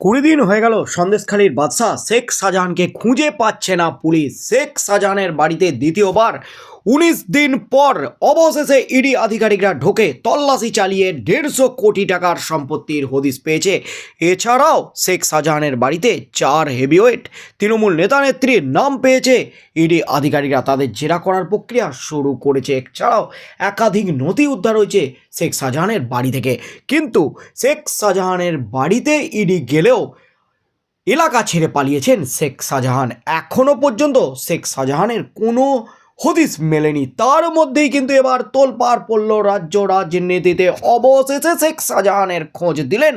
কুড়ি দিন হয়ে গেল সন্দেশখালীর বাদশাহ শেখ শাহজাহানকে খুঁজে পাচ্ছে না পুলিশ। শেখ শাহজাহানের বাড়িতে দ্বিতীয়বার উনিশ দিন পর অবশেষে ইডি আধিকারিকরা ঢোকে তল্লাশি চালিয়ে দেড়শো কোটি টাকার সম্পত্তির হদিস পেয়েছে। এছাড়াও শেখ শাহজাহানের বাড়িতে চার হেভিওয়েট তৃণমূল নেতা নেত্রীর নাম পেয়েছে। ইডি আধিকারিকরা তাদের জেরা করার প্রক্রিয়া শুরু করেছে। এছাড়াও একাধিক নথি উদ্ধার হয়েছে শেখ শাহজাহানের বাড়ি থেকে। কিন্তু শেখ শাহজাহানের বাড়িতে ইডি গেলেও এলাকা ছেড়ে পালিয়েছেন শেখ শাহজাহান। এখনও পর্যন্ত শেখ শাহজাহানের কোনো হদিস মেলেনি। তার মধ্যেই কিন্তু এবার তোলপাড় পড়ল রাজ্য রাজনীতিতে। অবশেষে শেখ শাহজাহানের খোঁজ দিলেন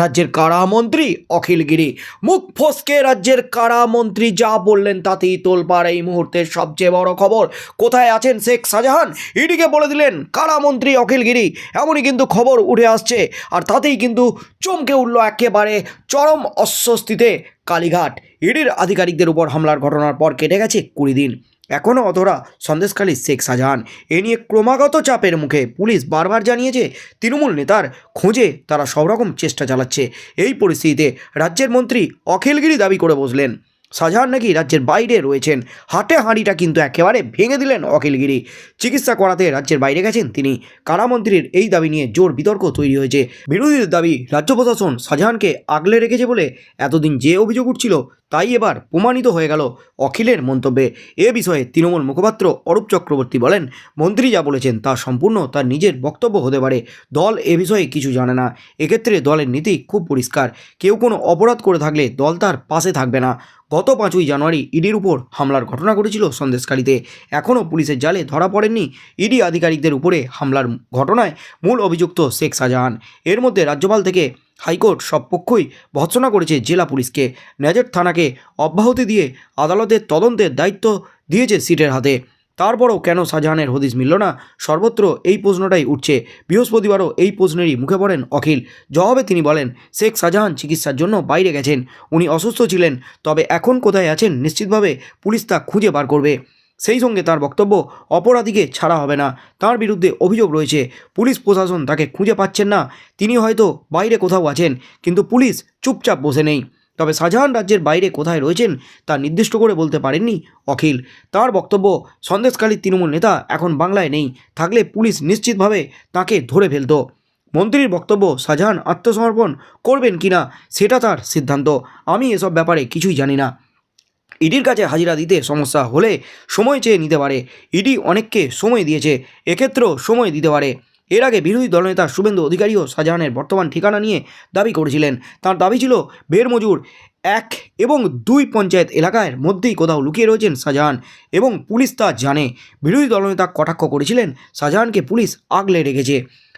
রাজ্যের কারামন্ত্রী অখিল গিরি। মুখ ফসকে রাজ্যের কারামন্ত্রী যা বললেন তাতেই তোলপাড় এই মুহূর্তের সবচেয়ে বড় খবর। কোথায় আছেন শেখ শাহজাহান? ইডিকে বলে দিলেন, কারামন্ত্রী অখিল গিরি, এমনই কিন্তু খবর উঠে আসছে। আর তাতেই কিন্তু চমকে উঠল একেবারে চরম অস্বস্তিতে কালীঘাট। ইডির আধিকারিকদের উপর হামলার ঘটনার পর কেটে গেছে কুড়ি দিন। এখনও অতরা সন্দেশখালী শেখ শাহজাহান। এ নিয়ে ক্রমাগত চাপের মুখে পুলিশ বারবার জানিয়েছে, তৃণমূল নেতার খোঁজে তারা সব রকম চেষ্টা চালাচ্ছে। এই পরিস্থিতিতে রাজ্যের মন্ত্রী অখিলগিরি দাবি করে বসলেন। শাহজাহান নাকি রাজ্যের বাইরে রয়েছেন। হাটে হাঁড়িটা কিন্তু একেবারে ভেঙে দিলেন অখিলগিরি। চিকিৎসা করাতে রাজ্যের বাইরে গেছেন তিনি। কারামন্ত্রীর এই দাবি নিয়ে জোর বিতর্ক তৈরি হয়েছে। বিরোধীদের দাবি, রাজ্য প্রশাসন শাহজাহানকে আগলে রেখেছে বলে এতদিন যে অভিযোগ উঠছিল, তাই এবার প্রমাণিত হয়ে গেল অখিলের মন্তব্যে। এ বিষয়ে তৃণমূল মুখপাত্র অরূপ চক্রবর্তী বলেন, মন্ত্রী যা বলেছেন তা সম্পূর্ণ তার নিজের বক্তব্য হতে পারে। দল এ বিষয়ে কিছু জানে না। এক্ষেত্রে দলের নীতি খুব পরিষ্কার। কেউ কোনো অপরাধ করে থাকলে দল তার পাশে থাকবে না। গত পাঁচই জানুয়ারি ইডির উপর হামলার ঘটনা ঘটেছিল সন্দেশকারীতে। এখনও পুলিশের জালে ধরা পড়েননি ইডি আধিকারিকদের উপরে হামলার ঘটনায় মূল অভিযুক্ত শেখ শাহজাহান। এর মধ্যে রাজ্যপাল থেকে হাইকোর্ট সব পক্ষই ভৎসনা করেছে জেলা পুলিশকে। নেজের থানাকে অব্যাহতি দিয়ে আদালতের তদন্তের দায়িত্ব দিয়েছে সিটের হাতে। তারপরও কেন শাহজাহানের হদিস মিলল না? সর্বত্র এই প্রশ্নটাই উঠছে। বৃহস্পতিবারও এই প্রশ্নেরই মুখে পড়েন অখিল। জবাবে তিনি বলেন, শেখ শাহজাহান চিকিৎসার জন্য বাইরে গেছেন। উনি অসুস্থ ছিলেন, তবে এখন কোথায় আছেন নিশ্চিতভাবে পুলিশ তা খুঁজে বার করবে। সেই সঙ্গে তার বক্তব্য অপরাধীকে ছাড়া হবে না। তার বিরুদ্ধে অভিযোগ রয়েছে। পুলিশ প্রশাসন তাকে খুঁজে পাচ্ছেন না। তিনি হয়তো বাইরে কোথাও আছেন, কিন্তু পুলিশ চুপচাপ বসে নেই। তবে শাহজাহান রাজ্যের বাইরে কোথায় রয়েছেন তা নির্দিষ্ট করে বলতে পারেননি অখিল। তার বক্তব্য সন্দেশকালী তৃণমূল নেতা এখন বাংলায় নেই, থাকলে পুলিশ নিশ্চিতভাবে তাকে ধরে ফেলত। মন্ত্রীর বক্তব্য শাহজাহান আত্মসমর্পণ করবেন কিনা সেটা তার সিদ্ধান্ত। আমি এসব ব্যাপারে কিছুই জানি না। ইডির কাছে হাজিরা দিতে সমস্যা হলে সময় চেয়ে নিতে পারে। ইডি অনেককে সময় দিয়েছে, এক্ষেত্রেও সময় দিতে পারে। এর আগে বিরোধী দলনেতা শুভেন্দু অধিকারীও শাহজাহানের বর্তমান ঠিকানা নিয়ে দাবি করেছিলেন। তার দাবি ছিল, বেরমজুর এক এবং দুই পঞ্চায়েত এলাকার মধ্যেই কোথাও লুকিয়ে রয়েছেন শাহজাহান এবং পুলিশ তা জানে। বিরোধী দলনেতা কটাক্ষ করেছিলেন, শাহজাহানকে পুলিশ আগলে রেখেছে।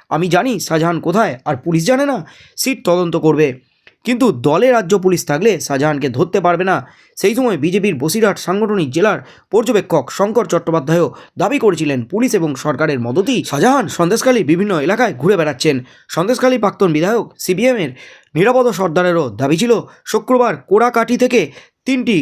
আমি জানি শাহজাহান কোথায় আর পুলিশ জানে না, সিট তদন্ত করবে। কিন্তু দলে রাজ্য পুলিশ থাকলে শাহজাহানকে ধরতে পারবে না। সেই সময় বিজেপির বসিরহাট সাংগঠনিক জেলার পর্যবেক্ষক শঙ্কর চট্টোপাধ্যায়ও দাবি করেছিলেন, পুলিশ এবং সরকারের মদতেই শাহজাহান সন্দেশখালী বিভিন্ন এলাকায় ঘুরে বেড়াচ্ছেন। সন্দেশখালী প্রাক্তন বিধায়ক সিবিএমের নিরাপদ সর্দারেরও দাবি ছিল, শুক্রবার কোড়াকাটি থেকে তিনটি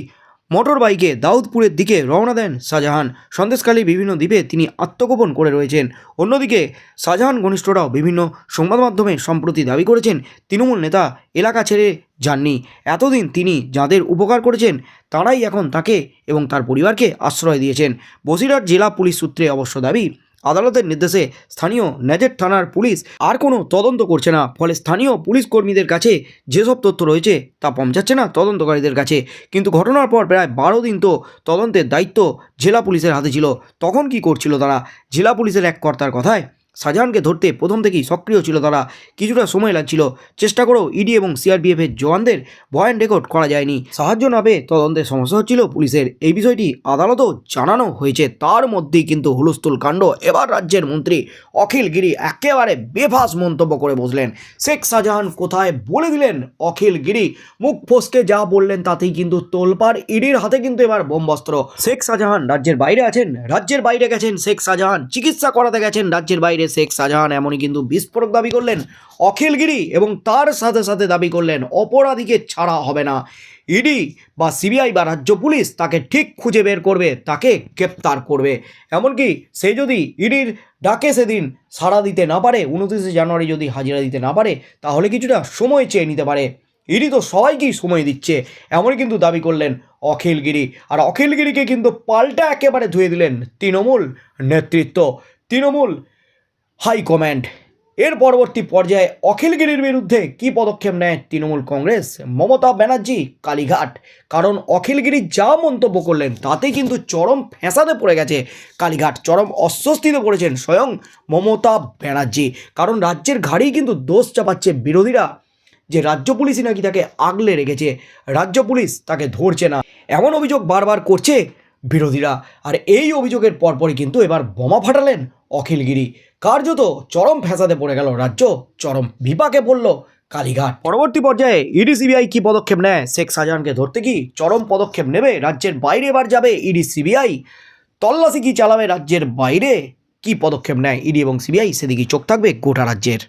মোটর বাইকে দাউদপুরের দিকে রওনা দেন শাহজাহান। সন্দেশকালী বিভিন্ন দ্বীপে তিনি আত্মগোপন করে রয়েছেন। অন্যদিকে শাহজাহান ঘনিষ্ঠরাও বিভিন্ন সংবাদ মাধ্যমে সম্প্রতি দাবি করেছেন, তৃণমূল নেতা এলাকা ছেড়ে যাননি। এতদিন তিনি যাদের উপকার করেছেন, তারাই এখন তাকে এবং তার পরিবারকে আশ্রয় দিয়েছেন। বসিরহাট জেলা পুলিশ সূত্রে অবশ্য দাবি আদালতের নির্দেশে স্থানীয় ন্যাজের থানার পুলিশ আর কোনো তদন্ত করছে না। ফলে স্থানীয় পুলিশ কর্মীদের কাছে যেসব তথ্য রয়েছে তা পৌঁছাচ্ছে না তদন্তকারীদের কাছে। কিন্তু ঘটনার পর প্রায় বারো দিন তো তদন্তের দায়িত্ব জেলা পুলিশের হাতে ছিল। তখন কি করছিল তারা? জেলা পুলিশের এক কর্তার কথায় শাহজাহানকে ধরতে প্রথম থেকেই সক্রিয় ছিল তারা। কিছুটা সময় লাগছিল। চেষ্টা করেও ইডি এবং সিআরপিএফের জওয়ানদের ভয়েন রেকর্ড করা যায়নি। সাহায্য না পেয়ে তদন্তের সমস্যা হচ্ছিল পুলিশের। এই বিষয়টি আদালতও জানানো হয়েছে। তার মধ্যেই কিন্তু হুলস্থুল কাণ্ড। এবার রাজ্যের মন্ত্রী অখিল গিরি একেবারে বেফাস মন্তব্য করে বসলেন। শেখ শাহজাহান কোথায় বলে দিলেন অখিল গিরি? মুখ ফসকে যা বললেন তাতেই কিন্তু তোলপার ইডির হাতে কিন্তু এবার বোমবস্ত্র। শেখ শাহজাহান রাজ্যের বাইরে আছেন। রাজ্যের বাইরে গেছেন শেখ শাহজাহান। চিকিৎসা করাতে গেছেন রাজ্যের বাইরে। শেখ শাহজাহান এমনই কিন্তু বিস্ফোরক দাবি করলেন, অখিলগিরি এবং তার সাথে সাথে দাবি করলেন, অপরাধীকে ছাড়া হবে না। ইডি বা সিবিআই বা রাজ্য পুলিশ তাকে ঠিক খুঁজে বের করবে, তাকে গ্রেপ্তার করবে। এমনকি সে যদি ইডির ডাকে সেদিন সাড়া দিতে না পারে, উনত্রিশে জানুয়ারি যদি হাজিরা দিতে না পারে, তাহলে কিছুটা সময় চেয়ে নিতে পারে। ইডি তো সবাইকেই সময় দিচ্ছে, এমনই কিন্তু দাবি করলেন অখিলগিরি। আর অখিলগিরিকে কিন্তু পাল্টা একেবারে ধুয়ে দিলেন তৃণমূল নেতৃত্ব। তৃণমূল হাইকমান্ড এর পরবর্তী পর্যায়ে অখিলগিরির বিরুদ্ধে কি পদক্ষেপ নেয় তৃণমূল কংগ্রেস? মমতা ব্যানার্জি, কালীঘাট। কারণ অখিলগিরি যা মন্তব্য করলেন তাতে কিন্তু চরম ফ্যাসাদে পড়ে গেছে। কালীঘাট চরম অস্বস্তিতে পড়েছেন স্বয়ং মমতা ব্যানার্জি। কারণ রাজ্যের ঘাড়েই কিন্তু দোষ চাপাচ্ছে বিরোধীরা। যে রাজ্য পুলিশই নাকি তাকে আগলে রেখেছে, রাজ্য পুলিশ তাকে ধরছে না। এমন অভিযোগ বারবার করছে বিরোধীরা। আর এই অভিযোগের পরপরই কিন্তু এবার বোমা ফাটালেন অখিলগিরি। কার্যত চরম ফ্যাসাদে পড়ে গেল রাজ্য, চরম বিপাকে পড়ল কালীঘাট। পরবর্তী পর্যায়ে ইডি সিবিআই কি পদক্ষেপ নেয়? শেখ শাহজাহানকে ধরতে কি চরম পদক্ষেপ নেবে? রাজ্যের বাইরে এবার যাবে ইডি সিবিআই। তল্লাশি কি চালাবে রাজ্যের বাইরে? কি পদক্ষেপ নেয় ইডি এবং সিবিআই? সেদিকে চোখ থাকবে গোটা রাজ্যের।